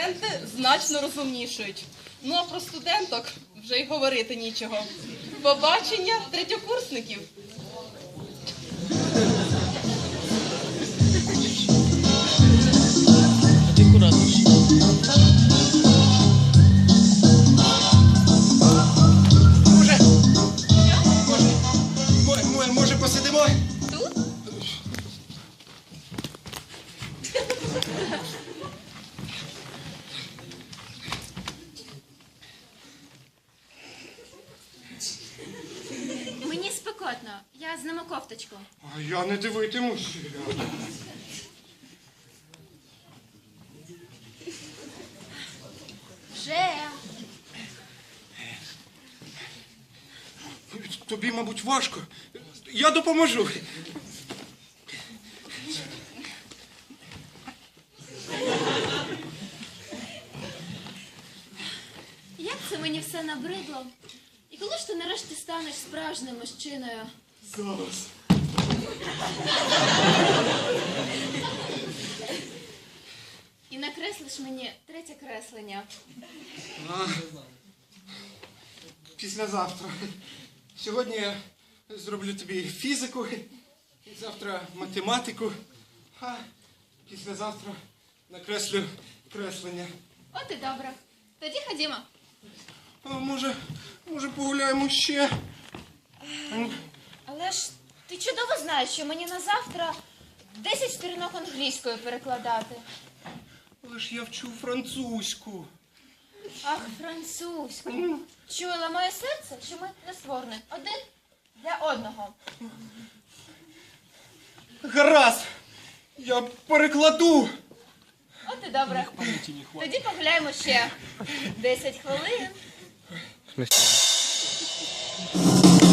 Студенти значно розумнішують. Ну а про студенток вже й говорити нічого. Побачення третьокурсників. Спекотно. Я зніму кофточку. А я не дивитимусь. Вже. Тобі, мабуть, важко. Я допоможу. Як це мені все набридло? Коли ж ти нарешті станеш справжнім мужчиною? Зараз. І накреслиш мені третє креслення. А, післязавтра. Сьогодні я зроблю тобі фізику, завтра математику, а післязавтра накреслю креслення. От і добре. Тоді ходімо. А може, може погуляємо ще? Але ж ти чудово знаєш, що мені на завтра 10 сторінок англійською перекладати. Але ж я вчу французьку. Ах, французьку. Чула моє серце, що ми не створені. Один для одного. Гаразд! Я перекладу. От і добре. Тоді погуляємо ще 10 хвилин. Bye.